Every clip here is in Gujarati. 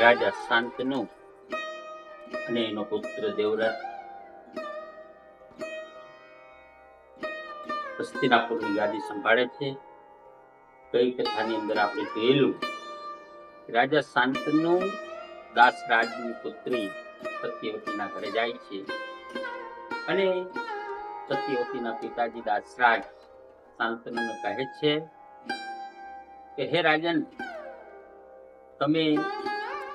રાજા શાંતનુ અને એનો પુત્ર દેવરાજ. હસ્તિનાપુરની ગાદી સંભાળે છે. કઈ કથાની અંદર આપણે જોયેલું? રાજા શાંતનુ દાસરાજની પુત્રી સત્યવતીના ઘરે જાય છે. અને સત્યવતીના પિતાજી દાસરાજ શાંતનુને કહે છે કે, હે રાજન, તમે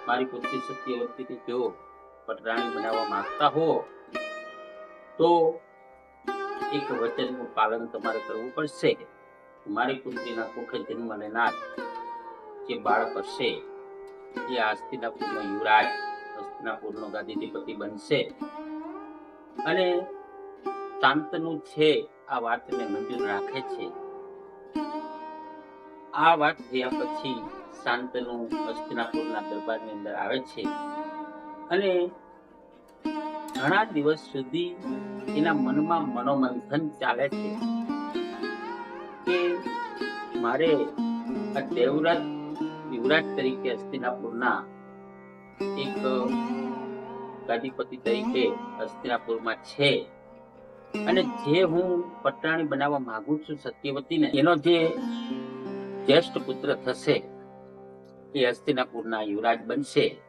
મારી પુત્રી સત્યવતીને જો પટરાણી બનાવવા માંગતા હો, તો એક વચનનું પાલન તમારે કરવું પડશે. મારી પુત્રીના કુખે જન્મ લેનાર જે બાળક હશે, એ આસ્તિનાપુરનો યુવરાજ હસ્તિનાપુરનો ગાદીધિપતિ બનશે. અને શાંતનું છે, આ વાતને મંજૂર રાખે છે. આ વાત થયા પછી શાંતનુ હસ્તિનાપુરના દરબારની અંદર આવે છે. અને ઘણા દિવસ સુધી એના મનમાં મનોમંથન ચાલે છે કે મારે આ દેવરાજ યુવરાજ તરીકે હસ્તિનાપુરના એક ગાદીપતિ તરીકે હસ્તિનાપુરમાં છે. અને જે હું પટરાણી બનાવવા માંગુ છું સત્યવતીને, એનો જે જ્યેષ્ઠ પુત્ર થશે એ હસ્તિનાપુરના યુવરાજ બનશે.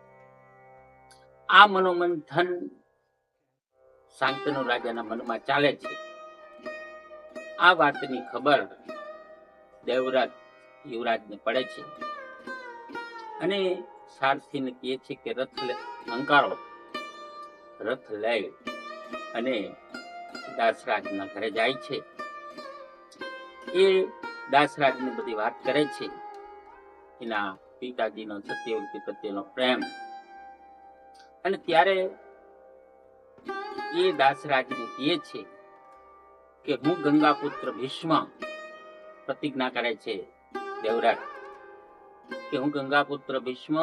આ મનોમંથન શાંતનુ રાજાના મનમાં ચાલે છે. આ વાતની ખબર દેવરાજ યુવરાજને પડે છે. અને સારથીને કહે છે કે રથ હંકારો રથ લઈ અને દાસરાજના ઘરે જાય છે. એ દાસરાજને બધી વાત કરે છે. એના પિતાજીનો સત્યવતી પ્રત્યેનો પ્રેમ. અને ત્યારે એ દાસરાજને કહે છે કે હું ગંગા ભીષ્મ પ્રતિજ્ઞા કરે છે દેવરાજ, કે હું ગંગા ભીષ્મ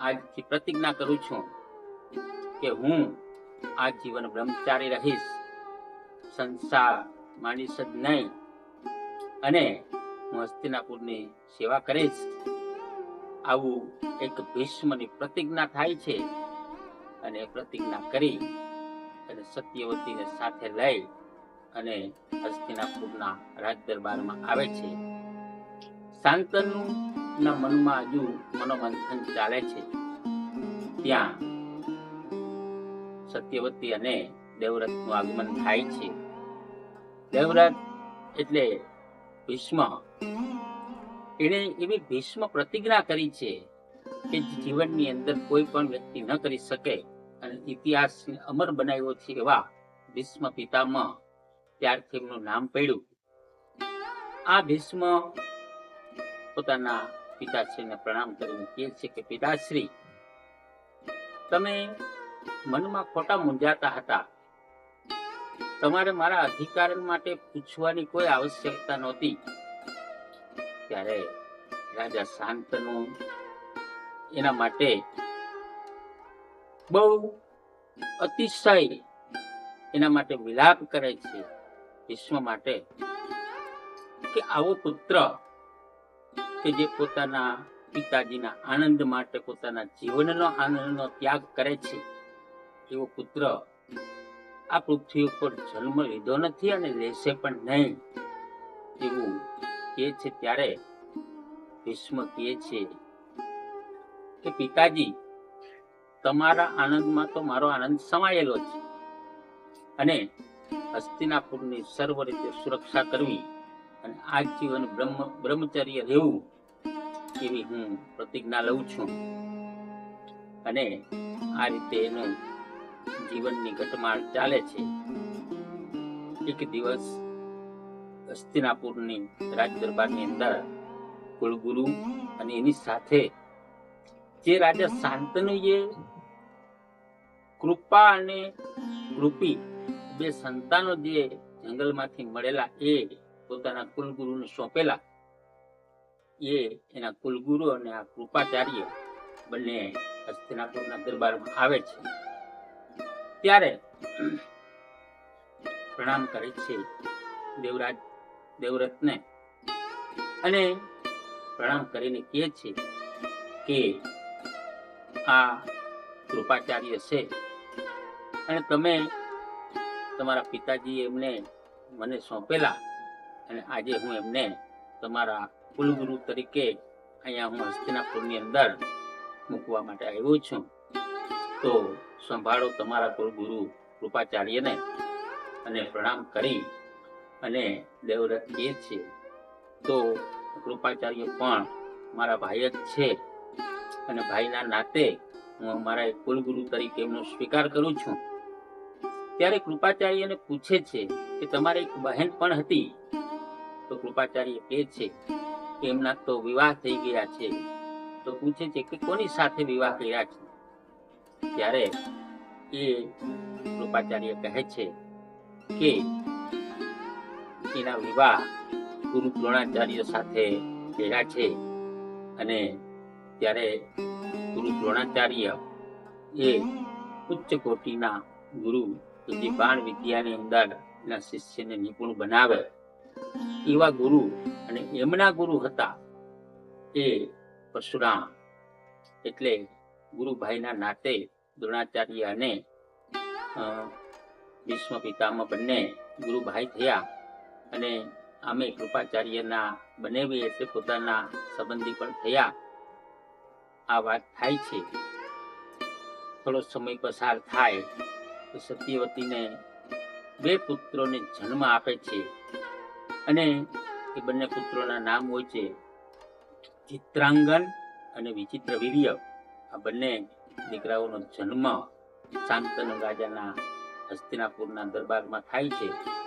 આજથી પ્રતિજ્ઞા કરું છું કે હું આ જીવન બ્રહ્મચારી રહીશ, સંસાર માનીશ જ નહીં અને હું હસ્તિનાપુરની સેવા કરીશ. આવું એક ભીષ્મની પ્રતિજ્ઞા થાય છે અને પ્રતિજ્ઞા કરી અને સત્યવતીને સાથે લઈ અને હસ્તિનાપુરના રાજ દરબારમાં આવે છે. શાંતનુના મનમાં હજુ મનોમંથન ચાલે છે. ત્યાં સત્યવતી અને દેવવ્રતનું આગમન થાય છે. દેવવ્રત એટલે ભીષ્મ એણે એવી ભીષ્મ પ્રતિજ્ઞા કરી છે કે જીવનની અંદર કોઈ પણ વ્યક્તિ ન કરી શકે અને ઇતિહાસ અમર બનાવ્યો છે એવા ભીષ્મ પિતામહ ત્યારથી એમનું નામ પડ્યું. આ ભીષ્મ પોતાના પિતાશ્રીને પ્રણામ કરીને કહે છે કે, પિતાશ્રી, તમે મનમાં ખોટા મૂંઝાતા હતા. તમારે મારા અધિકાર માટે પૂછવાની કોઈ આવશ્યકતા નહોતી. ત્યારે રાજા શાંતનુ એના માટે બહુ અતિશય એના માટે વિલાપ કરે છે વિશ્વ માટે કે આવો પુત્ર કે જે પોતાના પિતાજીના આનંદ માટે પોતાના જીવનનો આનંદનો ત્યાગ કરે છે, એવો પુત્ર આ પૃથ્વી ઉપર જન્મ લીધો નથી અને લેશે પણ નહીં, એવું કહે છે ત્યારે ભીષ્મ કહે છે કે, પિતાજી, તમારા આનંદમાં તો મારો આનંદ સમાયેલો છે અને હસ્તિનાપુરની સર્વ રીતે સુરક્ષા કરવી અને આ જીવન બ્રહ્મ, બ્રહ્મચર્ય રહેવું એવી હું પ્રતિજ્ઞા લઉં છું. અને આ રીતે એનું જીવનની ઘટમાળ ચાલે છે. એક દિવસ હસ્તિનાપુરની રાજ દરબારની અંદર કુલગુરુ અને એની સાથે જે રાજા શાંતનુએ કૃપા અને કૃપી બે સંતાનો જે જંગલમાંથી મળેલા એ પોતાના કુલગુરુને સોંપેલા, એ એના કુલગુરુ અને આ કૃપાચાર્ય બંને હસ્તિનાપુરના દરબારમાં આવે છે. ત્યારે પ્રણામ કરે છે દેવરાજ દેવરથને અને પ્રણામ કરીને કહે છે કે આ કૃપાચાર્ય છે. અને તમે તમારા પિતાજી એમને મને સોંપેલા અને આજે હું એમને તમારા કુલગુરુ તરીકે અહીંયા હું હસ્તિનાપુરની અંદર મૂકવા માટે આવ્યો છું. તો સંભાળો તમારા કુલગુરુ કૃપાચાર્યને અને પ્રણામ કરી અને દેવવ્રત એ છે, તો કૃપાચાર્ય પણ મારા ભાઈ જ છે અને ભાઈના નાતે હું મારા કુલગુરુ તરીકે એમનો સ્વીકાર કરું છું. ત્યારે કૃપાચાર્યને પૂછે છે કે, તમારે એક બહેન પણ હતી? તો કૃપાચાર્ય કહે છે, કે એમના તો વિવાહ થઈ ગયા છે. તો પૂછે છે કે, કોની સાથે વિવાહ કર્યા છે? ત્યારે એ કૃપાચાર્ય કહે છે કે એના વિવાહ ગુરુ દ્રોણાચાર્ય સાથે કર્યા છે. અને ત્યારે ગુરુ દ્રોણાચાર્ય એ ઉચ્ચ કોટીના ગુરુ કે બાણ વિદ્યાની અંદર એના શિષ્યને નિપુણ બનાવે. એવા ગુરુ અને એમના ગુરુ હતા એ પરશુરામ. એટલે ગુરુભાઈના નાતે દ્રોણાચાર્ય અને ભીષ્મ પિતામાં બંને ગુરુભાઈ થયા. અને આમે કૃપાચાર્યના બનેવી એટલે પોતાના સંબંધી પણ થયા. આ વાત થાય છે. થોડો સમય પસાર થાય તો સત્યવતીને બે પુત્રોને જન્મ આપે છે અને એ બંને પુત્રોના નામ હોય છે ચિત્રાંગન અને વિચિત્ર વીર્ય. આ બંને દીકરાઓનો જન્મ શાંતનુ રાજાના હસ્તિનાપુરના દરબારમાં થાય છે.